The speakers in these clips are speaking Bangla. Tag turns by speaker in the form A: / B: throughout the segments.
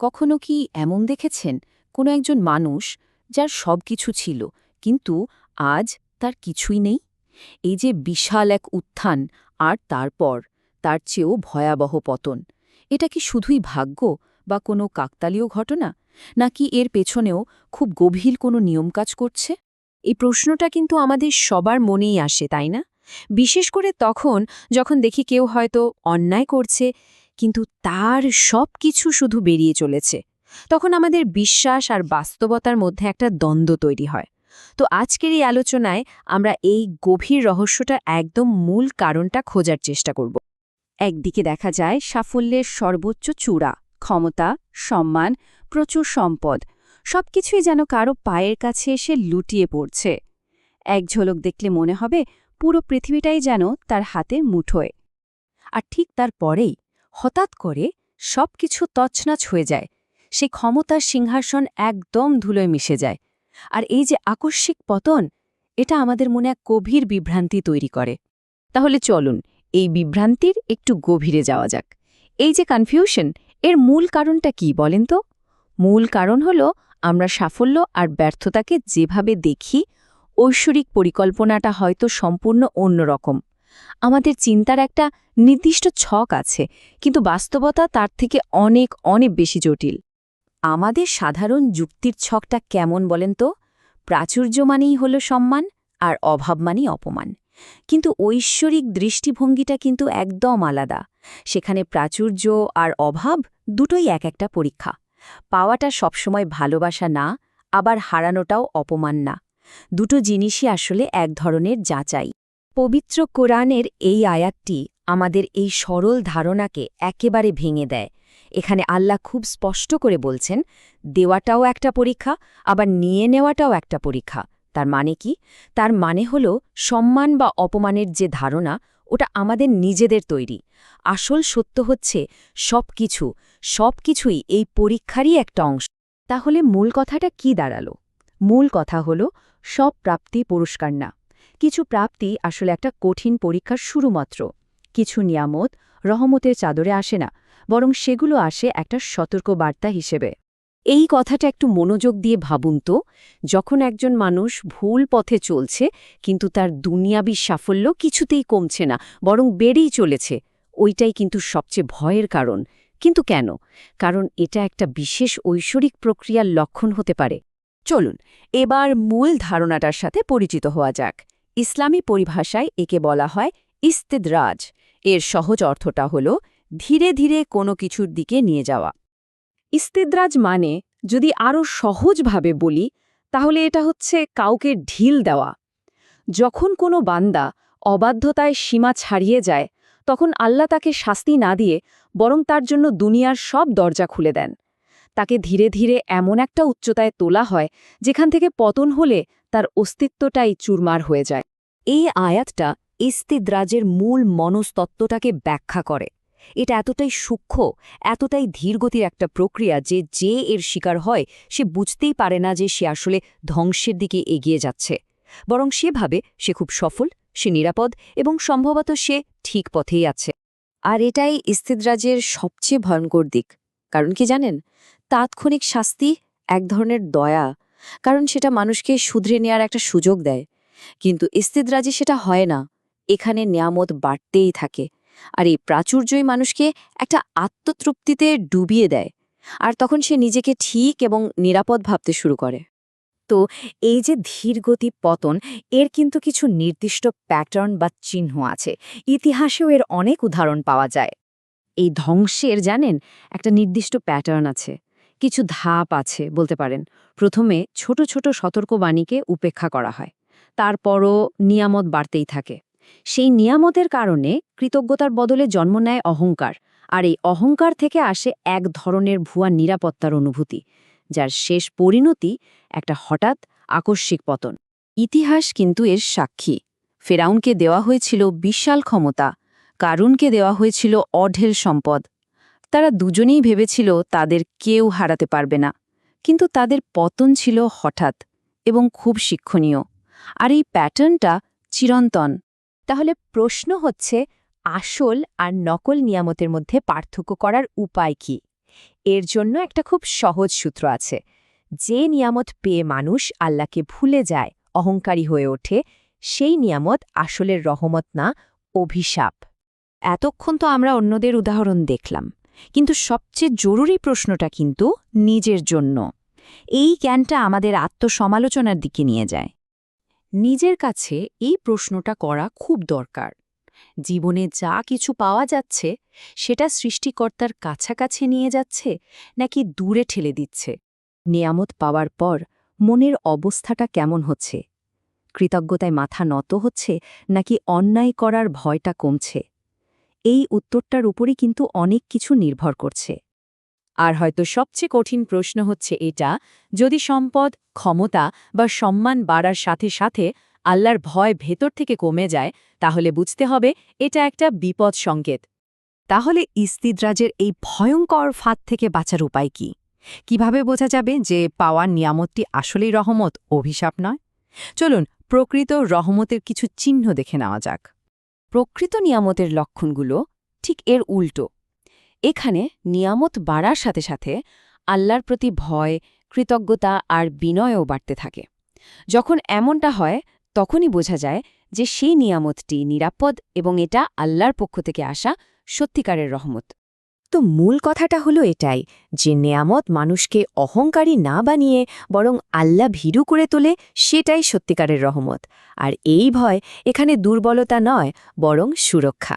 A: কখনো কি এমন দেখেছেন কোনো একজন মানুষ যার সব কিছু ছিল, কিন্তু আজ তার কিছুই নেই? এই যে বিশাল এক উত্থান আর তারপর, তার চেয়েও ভয়াবহ পতন, এটা কি শুধুই ভাগ্য বা কোনো কাকতালীয় ঘটনা? নাকি এর পেছনেও খুব গভীর কোনো নিয়ম কাজ করছে?
B: এই প্রশ্নটা কিন্তু আমাদের সবার মনেই আসে, তাই না? বিশেষ করে তখন যখন দেখি কেউ হয়তো অন্যায় করছে কিন্তু তার সব কিছু শুধু বেরিয়ে চলেছে। তখন আমাদের বিশ্বাস আর বাস্তবতার মধ্যে একটা দ্বন্দ্ব তৈরি হয়। তো আজকের এই আলোচনায় আমরা এই গভীর রহস্যটার একদম মূল কারণটা খোঁজার চেষ্টা করব। একদিকে দেখা যায় সাফল্যের সর্বোচ্চ চূড়া, ক্ষমতা, সম্মান, প্রচুর সম্পদ। সবকিছুই যেন কারও পায়ের কাছে এসে লুটিয়ে পড়ছে। এক ঝলক দেখলে মনে হবে পুরো পৃথিবীটাই যেন তার হাতে মুঠোয়। আর ঠিক তার পরেই হঠাৎ করে সবকিছু তছনাছ হয়ে যায়। সেই ক্ষমতার সিংহাসন একদম ধুলোয় মিশে যায়। আর এই যে আকস্মিক পতন, এটা আমাদের মনে এক গভীর বিভ্রান্তি তৈরি করে। তাহলে চলুন, এই বিভ্রান্তির একটু গভীরে যাওয়া যাক। এই যে কনফিউশন এর মূল কারণটা কি বলেন তো? মূল কারণ হল, আমরা সাফল্য আর ব্যর্থতাকে যেভাবে দেখি, ঐশ্বরিক পরিকল্পনাটা হয়তো সম্পূর্ণ অন্যরকম। আমাদের চিন্তার একটা নির্দিষ্ট ছক আছে, কিন্তু বাস্তবতা তার থেকে অনেক অনেক বেশি জটিল। আমাদের সাধারণ যুক্তির ছকটা কেমন বলেন তো? প্রাচুর্য মানেই হল সম্মান আর অভাব মানেই অপমান। কিন্তু ঐশ্বরিক দৃষ্টিভঙ্গিটা কিন্তু একদম আলাদা। সেখানে প্রাচুর্য আর অভাব দুটোই এক একটা পরীক্ষা। পাওয়াটা সবসময় ভালোবাসা না, আবার হারানোটাও অপমান না। দুটো জিনিসই আসলে এক ধরনের যাচাই। পবিত্র কোরআনের এই আয়াতটি আমাদের এই সরল ধারণাকে একেবারে ভেঙে দেয়। এখানে আল্লাহ খুব স্পষ্ট করে বলছেন, দেওয়াটাও একটা পরীক্ষা, আবার নিয়ে নেওয়াটাও একটা পরীক্ষা। তার মানে কি? তার মানে হল সম্মান বা অপমানের যে ধারণা, ওটা আমাদের নিজেদের তৈরি। আসল সত্য হচ্ছে সব কিছু, সব কিছুই এই পরীক্ষারই একটা অংশ। তাহলে মূল কথাটা কি দাঁড়াল? মূল কথা হল, সব প্রাপ্তি পুরস্কার না। কিছু প্রাপ্তি আসলে একটা কঠিন পরীক্ষার শুরুমাত্র। কিছু নিয়ামত রহমতের চাদরে আসে না, বরং সেগুলো আসে একটা সতর্ক বার্তা হিসেবে। এই কথাটা একটু মনোযোগ দিয়ে ভাবুন তো, যখন একজন মানুষ ভুল পথে চলছে, কিন্তু তার দুনিয়াবি সাফল্য কিছুতেই কমছে না, বরং বেড়েই চলেছে, ওইটাই কিন্তু সবচেয়ে ভয়ের কারণ। কিন্তু কেন? কারণ এটা একটা বিশেষ ঐশ্বরিক প্রক্রিয়ার লক্ষণ হতে পারে। চলুন, এবার মূল ধারণাটার সাথে পরিচিত হওয়া যাক। ইসলামী পরিভাষায় একে বলা হয় ইস্তেদরাজ। এর সহজ অর্থটা হল ধীরে ধীরে কোনো কিছুর দিকে নিয়ে যাওয়া। ইস্তেদরাজ মানে যদি আরও সহজভাবে বলি, তাহলে এটা হচ্ছে কাউকে ঢিল দেওয়া। যখন কোনো বান্দা অবাধ্যতায় সীমা ছাড়িয়ে যায়, তখন আল্লাহ তাকে শাস্তি না দিয়ে বরং তার জন্য দুনিয়ার সব দরজা খুলে দেন। তাকে ধীরে ধীরে এমন একটা উচ্চতায় তোলা হয়, যেখান থেকে পতন হলে তার অস্তিত্বটাই চুরমার হয়ে যায়। এই আয়াতটা ইস্তিদ্রাজের মূল মনস্তত্ত্বটাকে ব্যাখ্যা করে। এটা এতটাই সূক্ষ্ম, এতটাই ধীরগতির একটা প্রক্রিয়া যে যে এর শিকার হয়, সে বুঝতেই পারে না যে সে আসলে ধ্বংসের দিকে এগিয়ে যাচ্ছে। বরং সে ভাবে সে খুব সফল, সে নিরাপদ এবং সম্ভবত সে ঠিক পথেই আছে। আর এটাই ইস্তিদ্রাজের সবচেয়ে ভয়ঙ্কর দিক। কারণ কি জানেন? তাৎক্ষণিক শাস্তি এক ধরনের দয়া। কারণ সেটা মানুষকে শুধরে নেওয়ার একটা সুযোগ দেয়। কিন্তু ইস্তিদ্রাজে সেটা হয় না। এখানে নিয়ামত বাড়তেই থাকে। আর এই প্রাচুর্যই মানুষকে একটা আত্মতৃপ্তিতে ডুবিয়ে দেয়। আর তখন সে নিজেকে ঠিক এবং নিরাপদ ভাবতে শুরু করে। তো এই যে ধীরগতি পতন, এর কিন্তু কিছু নির্দিষ্ট প্যাটার্ন বা চিহ্ন আছে। ইতিহাসেও এর অনেক উদাহরণ পাওয়া যায়। এই ধ্বংসের, জানেন, একটা নির্দিষ্ট প্যাটার্ন আছে। কিছু ধাপ আছে, বলতে পারেন। প্রথমে ছোট ছোট সতর্কবাণীকে উপেক্ষা করা হয়। তারপরও নিয়ামত বাড়তেই থাকে। সেই নিয়ামতের কারণে কৃতজ্ঞতার বদলে জন্ম নেয় অহংকার, আর এই অহংকার থেকে আসে এক ধরনের ভুয়া নিরাপত্তার অনুভূতি, যার শেষ পরিণতি একটা হঠাৎ আকস্মিক পতন। ইতিহাস কিন্তু এর সাক্ষী। ফেরাউনকে দেওয়া হয়েছিল বিশাল ক্ষমতা, কারুনকে দেওয়া হয়েছিল অঢেল সম্পদ। তারা দুজনেই ভেবেছিল তাদের কেউ হারাতে পারবে না, কিন্তু তাদের পতন ছিল হঠাৎ এবং খুব শিক্ষণীয়। আর এই প্যাটার্নটা চিরন্তন। তাহলে প্রশ্ন হচ্ছে, আসল আর নকল নিয়ামতের মধ্যে পার্থক্য করার উপায় কি? এর জন্য একটা খুব সহজ সূত্র আছে। যে নিয়ামত পেয়ে মানুষ আল্লাহকে ভুলে যায়, অহংকারী হয়ে ওঠে, সেই নিয়ামত আসলের রহমত না, অভিশাপ। এতক্ষণ তো আমরা অন্যদের উদাহরণ দেখলাম। কিন্তু সবচেয়ে জরুরি প্রশ্নটা কিন্তু নিজের জন্য। এই জ্ঞানটা আমাদের আত্মসমালোচনার দিকে নিয়ে যায়।
A: নিজের কাছে এই প্রশ্নটা করা খুব দরকার। জীবনে যা কিছু পাওয়া যাচ্ছে, সেটা সৃষ্টিকর্তার কাছাকাছি নিয়ে যাচ্ছে, নাকি দূরে ঠেলে দিচ্ছে।
B: নিয়ামত পাওয়ার পর মনের অবস্থাটা কেমন হচ্ছে? কৃতজ্ঞতায় মাথা নত হচ্ছে, নাকি অন্যায় করার ভয়টা কমছে? এই উত্তরটার উপরই কিন্তু অনেক কিছু নির্ভর করছে।
A: আর হয়তো সবচেয়ে কঠিন প্রশ্ন হচ্ছে এটা, যদি সম্পদ, ক্ষমতা বা সম্মান বাড়ার সাথে সাথে আল্লাহর ভয় ভেতর থেকে কমে যায়, তাহলে বুঝতে হবে এটা একটা বিপদ সংকেত।
B: তাহলে ইস্তিদ্রাজের এই ভয়ঙ্কর ফাঁদ থেকে বাঁচার উপায় কি? কীভাবে বোঝা যাবে যে পাওয়ার নিয়ামতটি আসলেই রহমত, অভিশাপ নয়? চলুন প্রকৃত রহমতের কিছু চিহ্ন দেখে নেওয়া যাক। প্রকৃত নিয়ামতের লক্ষণগুলো ঠিক এর উল্টো। এখানে নিয়ামত বাড়ার সাথে সাথে আল্লাহর প্রতি ভয়, কৃতজ্ঞতা আর বিনয়ও বাড়তে থাকে। যখন এমনটা হয়, তখনই বোঝা যায় যে সেই নিয়ামতটি নিরাপদ এবং এটা আল্লাহর পক্ষ থেকে আসা সত্যিকারের রহমত। তো মূল কথাটা হলো এটাই যে নেয়ামত মানুষকে অহংকারী না বানিয়ে বরং আল্লাহ ভীরু করে তোলে সেটাই সত্যিকারের রহমত। আর এই ভয় এখানে দুর্বলতা নয়, বরং সুরক্ষা।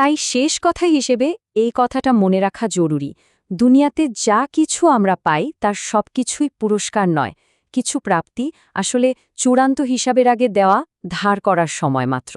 B: তাই শেষ কথা হিসেবে এই কথাটা মনে রাখা জরুরি। দুনিয়াতে যা কিছু আমরা পাই, তার সব কিছুই পুরস্কার নয়, কিছু প্রাপ্তি, আসলে চূড়ান্ত হিসাবের আগে দেওয়া, ধার করার সময় মাত্র।